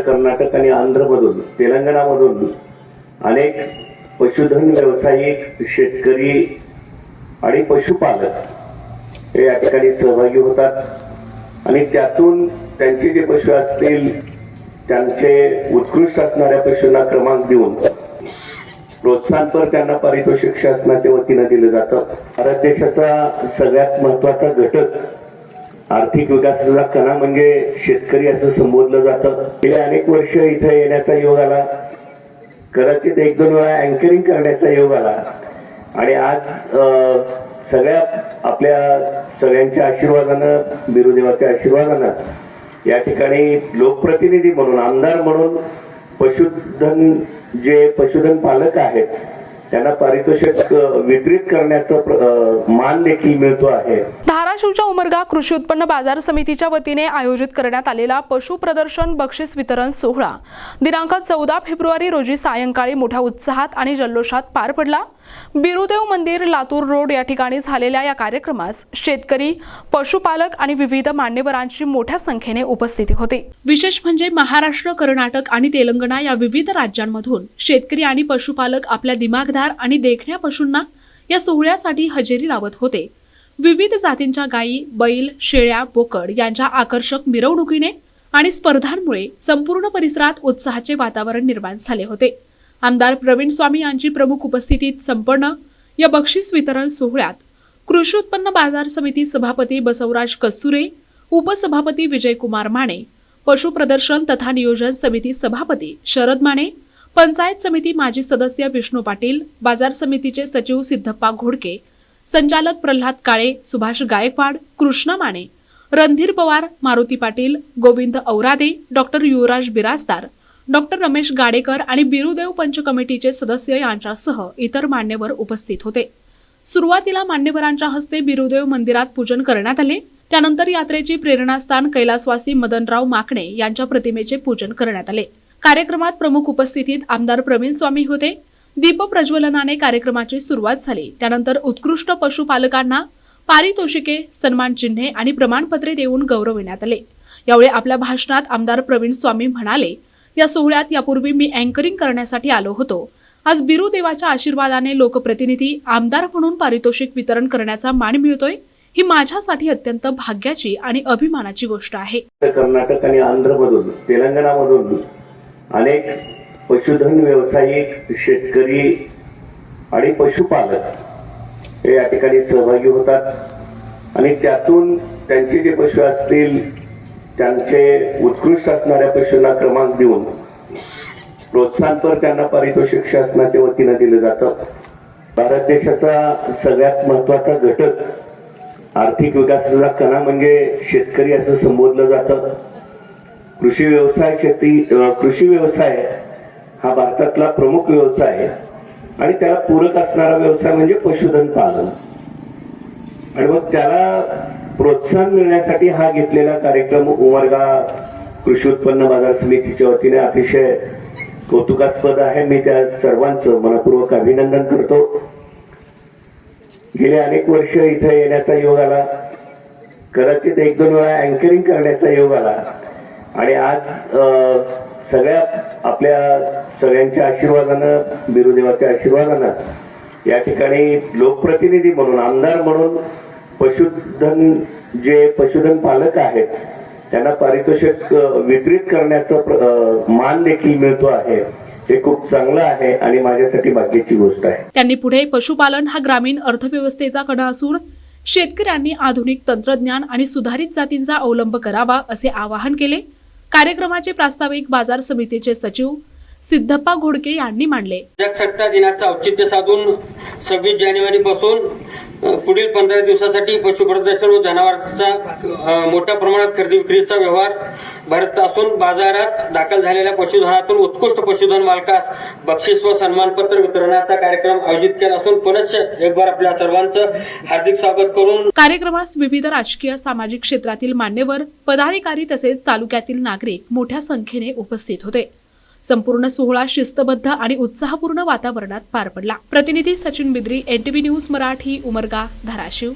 कर्नाटक आणि आंध्रमधून तेलंगणामधून अनेक पशुधन व्यावसायिक शेतकरी आणि पशुपालक हे या ठिकाणी सहभागी होतात. आणि त्यातून त्यांचे जे पशु असतील त्यांचे उत्कृष्ट असणाऱ्या पशूंना क्रमांक देऊन प्रोत्साहनपर त्यांना पारितोषिक शासनाच्या वतीनं दिलं जातं. भारत देशाचा सगळ्यात महत्त्वाचा घटक आर्थिक विकासाचा कणा म्हणजे शेतकरी असं संबोधलं जातं. गेले अनेक वर्ष इथं येण्याचा योग आला. कदाचित एक दोन वेळा अँकरिंग करण्याचा योग आला. आणि आज सगळ्या आपल्या सगळ्यांच्या आशीर्वादानं बिरुदेवाच्या आशीर्वादानं या ठिकाणी लोकप्रतिनिधी म्हणून आमदार म्हणून पशुधन जे पशुधन पालक आहेत त्यांना पारितोषिक वितरित करण्याचा मान देखील मिळतो आहे. धाराशिवच्या उमरगा कृषी उत्पन्न बाजार समितीच्या वतीने आयोजित करण्यात आलेला पशु प्रदर्शन बक्षीस वितरण सोहळा. दिनांक चौदा फेब्रुवारी रोजी सायंकाळी मोठ्या उत्साहात आणि जल्लोषात पार पडला. बिरुदेव मंदिर लातूर रोड या ठिकाणी झालेल्या या कार्यक्रमास शेतकरी पशुपालक आणि विविध मान्यवरांची मोठ्या संख्येने उपस्थिती होती. विशेष म्हणजे महाराष्ट्र कर्नाटक आणि तेलंगणा या विविध राज्यांमधून शेतकरी आणि पशुपालक आपल्या दिमागदार आणि देखण्या पशूंना या सोहळ्यासाठी हजेरी लावत होते. विविध जातींच्या गायी बैल शेळ्या बोकड यांच्या आकर्षक मिरवणुकीने आणि स्पर्धांमुळे संपूर्ण परिसरात उत्साहाचे वातावरण निर्माण झाले होते. आमदार प्रवीण स्वामी यांची प्रमुख उपस्थितीत संपन्न या बक्षीस वितरण सोहळ्यात कृषी उत्पन्न बाजार समिती सभापती बसवराज कस्तुरे उपसभापती विजयकुमार माने पशु प्रदर्शन तथा नियोजन समिती सभापती शरद माने पंचायत समिती माजी सदस्य विष्णू पाटील बाजार समितीचे सचिव सिद्धप्पा घोडके संचालक प्रल्हाद काळे सुभाष गायकवाड कृष्णा माने रणधीर पवार मारुती पाटील गोविंद औरादे डॉक्टर युवराज बिराजदार डॉक्टर रमेश गाडेकर आणि बिरुदेव पंच कमिटीचे सदस्य यांच्यासह इतर मान्यवर उपस्थित होते. सुरुवातीला मान्यवरांच्या हस्ते बिरुदेव मंदिरात पूजन करण्यात आले. त्यानंतर यात्रेची प्रेरणास्थान कैलासवासी मदनराव माकणे यांच्या प्रतिमेचे पूजन करण्यात आले. कार्यक्रमात प्रमुख उपस्थितीत आमदार प्रवीण स्वामी होते. दीपप्रज्वलनाने कार्यक्रमाची सुरुवात झाली. त्यानंतर उत्कृष्ट पशुपालकांना पारितोषिके सन्मान चिन्हे आणि प्रमाणपत्रे देऊन गौरविण्यात आले. यावेळी आपल्या भाषणात आमदार प्रवीण स्वामी म्हणाले या सोहळ्यात यापूर्वी मी अँकरिंग करण्यासाठी आलो होतो. आज बिरुदेवाच्या आशीर्वादाने लोकप्रतिनिधी आमदार म्हणून पारितोषिक वितरण करण्याचा मान मिळतोय ही माझ्यासाठी अत्यंत भाग्याची आणि अभिमानाची गोष्ट आहे. कर्नाटक आणि आंध्रमधून तेलंगणामधून अनेक पशुधन व्यावसायिक शेतकरी आणि पशुपालक हे या ठिकाणी सहभागी होतात. आणि त्यातून त्यांचे जे पशु असतील त्यांचे उत्कृष्ट असणाऱ्या पशूंना क्रमांक देऊन प्रोत्साहनपर त्यांना पारितोषिक शासनाच्या वतीनं दिलं जातं. भारत देशाचा सगळ्यात महत्त्वाचा घटक आर्थिक विकासाचा कणा म्हणजे शेतकरी असं संबोधलं जातं. कृषी व्यवसाय शेती कृषी व्यवसाय हा भारतातला प्रमुख व्यवसाय आहे. आणि त्याला पूरक असणारा व्यवसाय म्हणजे पशुधन पालन. आणि मग त्याला प्रोत्साहन मिळण्यासाठी हा घेतलेला कार्यक्रम उमरगा कृषी उत्पन्न बाजार समितीच्या वतीने अतिशय कौतुकास्पद आहे. मी त्या सर्वांचं मनपूर्वक अभिनंदन करतो. गेले अनेक वर्ष इथं येण्याचा योग आला. कदाचित एक दोन वेळा अँकरिंग करण्याचा योग आला. आणि आज सगळ्या आपल्या सगळ्यांच्या आशीर्वादानं बिरुदेवाच्या आशीर्वादानं या ठिकाणी लोकप्रतिनिधी म्हणून आमदार म्हणून पशुधन जे पशुधन पालक आहेत त्यांना पारितोषिक वितरित करण्याचा मान देखील मिळतो आहे. हे खूप चांगलं आहे आणि माझ्यासाठी भाग्याची गोष्ट आहे. त्यांनी पुढे पशुपालन हा ग्रामीण अर्थव्यवस्थेचा कडा असून शेतकऱ्यांनी आधुनिक तंत्रज्ञान आणि सुधारित जातींचा अवलंब करावा असे आवाहन केले. कार्यक्रमाचे प्रास्ताविक बाजार समितीचे सचिव सिद्धप्पा घोडके यांनी मांडले. सत्ता दिनाचं औचित्य साधून सव्वीस जानेवारी पासून पुढील पंधरा दिवसासाठी पशु प्रदर्शन व जनावरांचा मोठ्या प्रमाणात खरेदी विक्रीचा व्यवहार भरत असून बाजारात दाखल झालेल्या पशुधनातून उत्कृष्ट पशुधन मालकास बक्षीस व सन्मानपत्र वितरणाचा कार्यक्रम आयोजित केला असून पुनश्च एक बार आपल्या सर्वांचं हार्दिक स्वागत करून कार्यक्रमास विविध राजकीय सामाजिक क्षेत्रातील मान्यवर पदाधिकारी तसेच तालुक्यातील नागरिक मोठ्या संख्येने उपस्थित होते. संपूर्ण सोहळा शिस्तबद्ध आणि उत्साहपूर्ण वातावरणात पार पडला. प्रतिनिधी सचिन बिद्री एनटीव्ही न्यूज मराठी उमरगा धाराशिव.